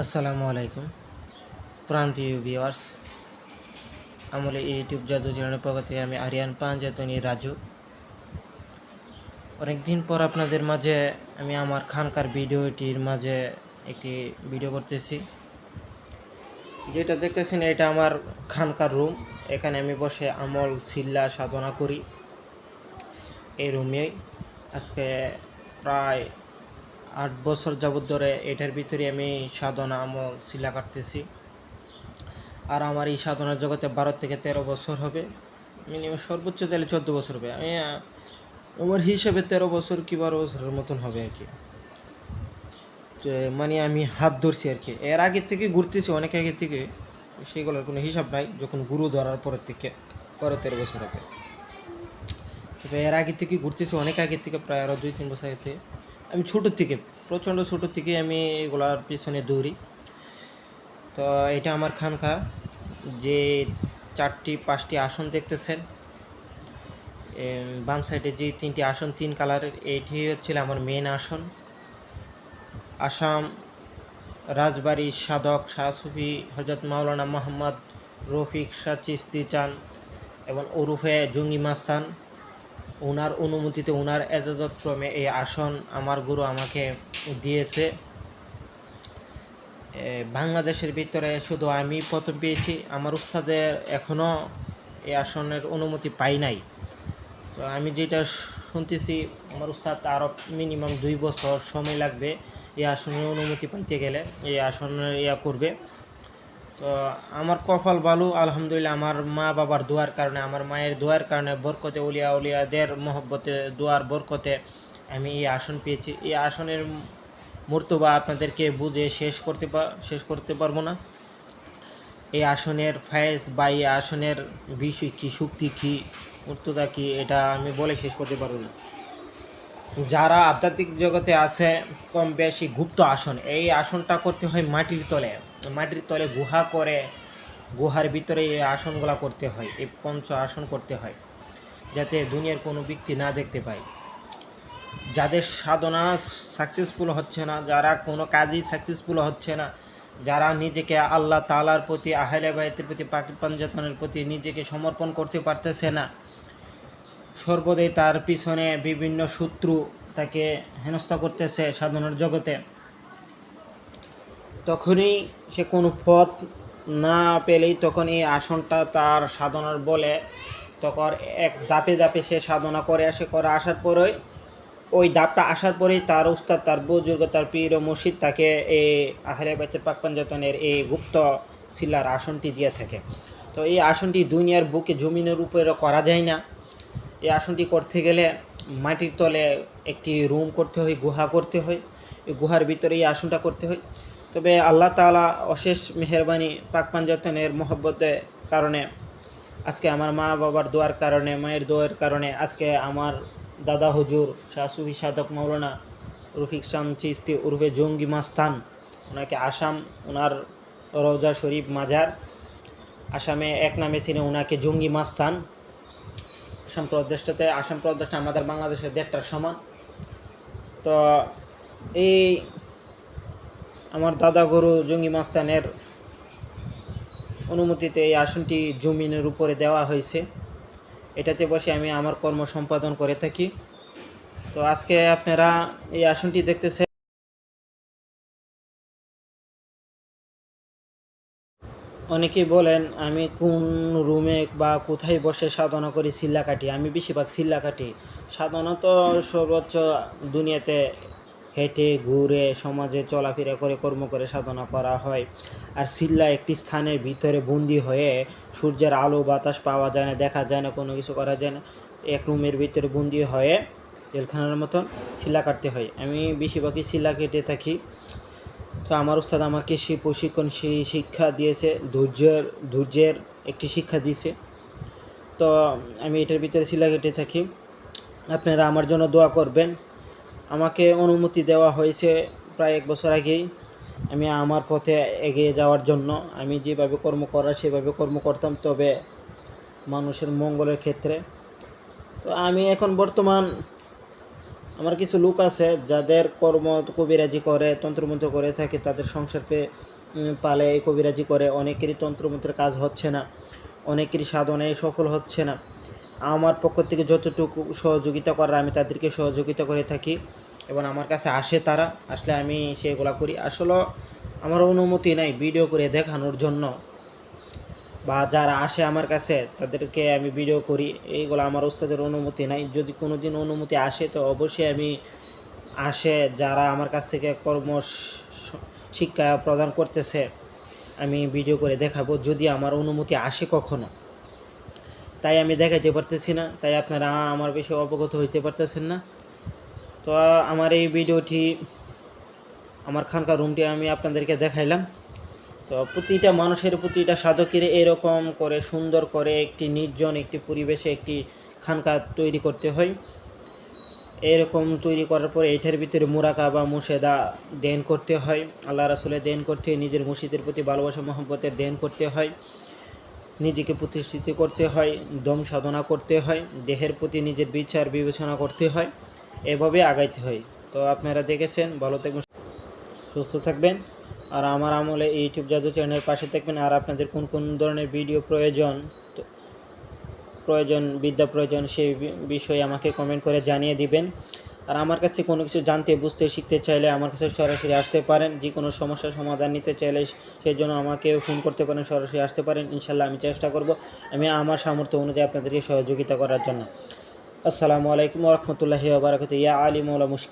আসসালামু আলাইকুম। প্রাণপ্রিয় ভিওয়ার্স আমলে ইউটিউব জাদু চ্যানেলের পক্ষ থেকে আমি আরিয়ান পাঞ্জাতনি রাজু। অনেকদিন পর আপনাদের মাঝে আমি আমার খানকার ভিডিওটির মাঝে একটি ভিডিও করতেছি। যেটা দেখতেছেন এটা আমার খানকার রুম এখানে আমি বসে আমল, সিল্লা, সাধনা করি। এই রুমেই আজকে প্রায় আট বছর যাবত ধরে এটার ভিতরে আমি সাধনা আমল শিলা কাটতেছি। আর আমার এই সাধনার জগতে বারো থেকে তেরো বছর হবে। মিনিমাম সর্বোচ্চ চাইলে চোদ্দ বছর হবে। আমি আমার হিসেবে তেরো বছর কি বারো বছরের মতন হবে আর কি। মানে আমি হাত ধরছি আর কি। এর আগে থেকে ঘুরতেছি, অনেক আগে থেকে। সেগুলোর কোনো হিসাব নাই, যখন গুরু ধরার পরের থেকে বারো তেরো বছর হবে। তবে এর আগে থেকে ঘুরতেছি, অনেক আগে থেকে, প্রায় আরও দুই তিন বছর আগে থেকে। আমি ছোটোর থেকে, প্রচণ্ড ছোটোর থেকে আমি এগুলার পিছনে দৌড়ি। তো এটা আমার খানকা, যে চারটি, পাঁচটি আসন দেখতেছেন। বাম সাইডে যে তিনটি আসন, তিন কালারের, এটি হচ্ছিল আমার মেন আসন। আসাম, রাজবাড়ি সাধক শাহ সুফি হজরত মাওলানা মোহাম্মদ রফিক শাহ চিস্তি চান এবং ওরুফে জঙ্গি মাস্তান। ওনার অনুমতিতে ওনার এজাজত ক্রমে এই আসন আমার গুরু আমাকে দিয়েছে। বাংলাদেশের ভিতরে শুধু আমি প্রথম পেয়েছি, আমার উস্তাদের এখনও এই আসনের অনুমতি পাই নাই। তো আমি যেটা শুনতেছি, আমার উস্তাদ আরও মিনিমাম দুই বছর সময় লাগবে এই আসনের অনুমতি পাইতে গেলে, এই আসনের ইয়া করবে। তো আমার কপাল ভালো, আলহামদুলিল্লাহ আমার মা বাবার দোয়ার কারণে, আমার মায়ের দোয়ার কারণে বরকতে, উলিয়া উলিয়াদের মহব্বতে, দোয়ার বরকতে আমি এই আসন পেয়েছি। এই আসনের মূর্তবা আপনাদেরকে বুঝে শেষ করতে শেষ করতে পারব না। এই আসনের ফায়েজ বা এই আসনের বিষয় কী, শক্তি কী মূর্ততা কী, এটা আমি বলে শেষ করতে পারব না। যারা আধ্যাত্মিক জগতে আছে, কম বেশি গুপ্ত আসন, এই আসনটা করতে হয় মাটির তলে। মাটির তলে গুহা করে, গুহার ভিতরে এই আসনগুলা করতে হয়, এই পঞ্চ আসন করতে হয়, যাতে দুনিয়ার কোনো ব্যক্তি না দেখতে পায়। যাদের সাধনা সাকসেসফুল হচ্ছে না, যারা কোনো কাজই সাকসেসফুল হচ্ছে না, যারা নিজেকে আল্লাহ তালার প্রতি, আহলে বায়তের প্রতি পাকি পাঞ্জাতনের প্রতি নিজেকে সমর্পণ করতে পারতেছে না, সর্বদাই তার পিছনে বিভিন্ন শত্রু তাকে হেনস্থা করতেছে সাধনার জগতে। তখনই সে কোনো পথ না পেলেই তখন এই আসনটা তার সাধনার বলে তখন এক দাপে দাপে সে সাধনা করে আসে, করে আসার পরেই, ওই দাপটা আসার পরেই তার উস্তাদ, তার বুজুর্গ, তার পীর মুর্শিদ তাকে এই আহলে বাইতের পাক পাঞ্জাতনের এই গুপ্ত শিলার আসনটি দিয়ে থাকে। তো এই আসনটি দুনিয়ার বুকে জমিনের উপরে করা যায় না। এই আসনটি করতে গেলে মাটির তলে একটি রুম করতে হয়, গুহা করতে হয়। এই গুহার ভিতরে এই আসনটা করতে হয়। তবে আল্লাহ তাআলা অশেষ মেহরবানি, পাক পাঞ্জাতনের মহব্বতের কারণে আজকে আমার মা বাবার দোয়ার কারণে, মায়ের দোয়ার কারণে আজকে আমার দাদা হুজুর শাহ সুফি সাধক মৌলানা রফিক শাম চিস্তি উর্ফে জঙ্গি মাস্তান, ওনাকে আসাম, ওনার রওজা শরীফ মাজার, আসামে এক নামে ছিলেন ওনাকে জঙ্গি মাস্তান। আসাম প্রদেশটাতে, আসাম প্রদেশটা আমাদের বাংলাদেশের দেড়টার সমান। তো এই আমার দাদা গরু জঙ্গি মাস্তানের অনুমতিতে এই আসনটি জমিনের উপরে দেওয়া হয়েছে। এটাতে বসে আমি আমার কর্ম সম্পাদন করে থাকি। তো আজকে আপনারা এই আসনটি দেখতেছেন। অনেকেই বলেন, আমি কোন রুমে বা কোথায় বসে সাধনা করি? সিল্লা কাটি আমি বেশিরভাগ সিল্লা কাটি সাধনা তো সর্বোচ্চ দুনিয়াতে হেঁটে, ঘুরে, সমাজে চলাফেরা করে কর্ম করে সাধনা করা হয়। আর সিল্লা একটি স্থানের ভিতরে বন্দি হয়ে সূর্যের আলো, বাতাস পাওয়া যায় না, দেখা যায় না, কোনো কিছু করা যায় না। এক রুমের ভিতরে বন্দি হয়ে জেলখানার মতন সিল্লা কাটতে হয়। আমি বেশিরভাগই সিল্লা কেটে থাকি। তো আমার উস্তাদ আমাকে সেই প্রশিক্ষণ, সেই শিক্ষা দিয়েছে, ধৈর্যের ধৈর্যের একটি শিক্ষা দিয়েছে। তো আমি এটার ভিতরে শিলা কেটে থাকি। আপনারা আমার জন্য দোয়া করবেন। আমাকে অনুমতি দেওয়া হয়েছে প্রায় এক বছর আগেই। আমি আমার পথে এগিয়ে যাওয়ার জন্য, আমি যেভাবে কর্ম করার সেভাবে কর্ম করতাম, তবে মানুষের মঙ্গলের ক্ষেত্রে। তো আমি এখন বর্তমান আমার কিছু লোক আছে, যাদের কর্ম কবিরাজি করে, তন্ত্রমন্ত্র করে থাকে, তাদের সংসার পে পালে এই কবিরাজি করে। অনেকেরই তন্ত্রমন্ত্রের কাজ হচ্ছে না, অনেকেরই সাধনায় সফল হচ্ছে না। আমার পক্ষ থেকে যতটুকু সহযোগিতা করার আমি তাদেরকে সহযোগিতা করে থাকি এবং আমার কাছে আসে তারা, আসলে আমি সেগুলা করি। আসলে আমার অনুমতি নাই ভিডিও করে দেখানোর জন্য। বা যারা আসে আমার কাছে, তাদেরকে আমি ভিডিও করি, এইগুলো আমার ওস্তাদের অনুমতি নাই। যদি কোনো দিন অনুমতি আসে, তো অবশ্যই আমি আসে, যারা আমার কাছ থেকে কর্ম শিক্ষা প্রদান করতেছে, আমি ভিডিও করে দেখাবো। যদি আমার অনুমতি আসে কখনো। তাই আমি দেখাইতে পারতেছি না, তাই আপনারা আমার বিষয়ে অবগত হইতে পারতেছেন না। তো আমার এই ভিডিওটি, আমার খানকা রুমটি আমি আপনাদেরকে দেখাইলাম। তো প্রতিটা মানুষের প্রতিটা সাধকের এরকম করে সুন্দর করে একটি নির্জন, একটি পরিবেশে একটি খানকা তৈরি করতে হয়। এরকম তৈরি করার পরে এটার ভিতরে মুরাকা বা মুর্শেদা দেন করতে হয়। আল্লাহ রাসুলের দেন করতে নিজের মুর্শিদের প্রতি ভালোবাসা, মহব্বতের দেন করতে হয়। নিজেকে প্রতিষ্ঠিত করতে হয়, দম সাধনা করতে হয়, দেহের প্রতি নিজের বিচার বিবেচনা করতে হয়, এভাবে আগাইতে হয়। তো আপনারা দেখেছেন, ভালো থাকবেন, সুস্থ থাকবেন। আর আমার আমলে ইউটিউব জাদু চ্যানেলের পাশে থাকবেন। আর আপনাদের কোন কোন ধরনের ভিডিও প্রয়োজন প্রয়োজন, বিদ্যা প্রয়োজন সেই বিষয়ে আমাকে কমেন্ট করে জানিয়ে দিবেন। আর আমার কাছ থেকে কোনো কিছু জানতে, বুঝতে, শিখতে চাইলে আমার কাছে সরাসরি আসতে পারেন। যে কোনো সমস্যার সমাধান নিতে চাইলে সেই জন্য আমাকে ফোন করতে পারেন, সরাসরি আসতে পারেন। ইনশাল্লাহ আমি চেষ্টা করব আমি আমার সামর্থ্য অনুযায়ী আপনাদেরকে সহযোগিতা করার জন্য। আসসালামু আলাইকুম রহমতুল্লাহি বারাকাত ইয়া আলিমুল্লা মৌলা মুশকিল